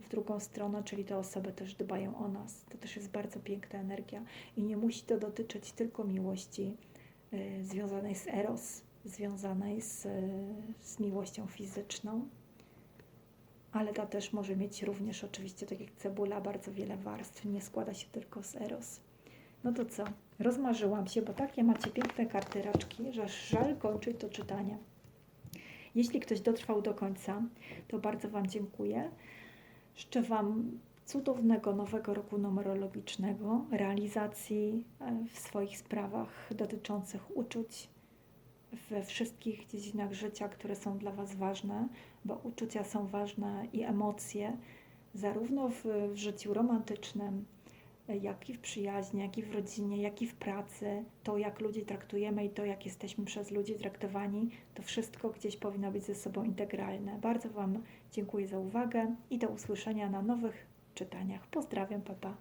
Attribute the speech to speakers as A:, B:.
A: w drugą stronę, czyli te osoby też dbają o nas. To też jest bardzo piękna energia i nie musi to dotyczyć tylko miłości y, związanej z eros, związanej z, y, z miłością fizyczną, ale ta też może mieć również oczywiście, tak jak cebula, bardzo wiele warstw, nie składa się tylko z eros. No to co? Rozmarzyłam się, bo takie macie piękne karty raczki, że aż żal kończyć to czytanie. Jeśli ktoś dotrwał do końca, to bardzo Wam dziękuję. Życzę Wam cudownego nowego roku numerologicznego, realizacji e, w swoich sprawach dotyczących uczuć we wszystkich dziedzinach życia, które są dla Was ważne, bo uczucia są ważne i emocje, zarówno w, w życiu romantycznym, jak i w przyjaźni, jak i w rodzinie, jak i w pracy, to jak ludzi traktujemy i to jak jesteśmy przez ludzi traktowani, to wszystko gdzieś powinno być ze sobą integralne. Bardzo Wam dziękuję za uwagę i do usłyszenia na nowych czytaniach. Pozdrawiam, papa.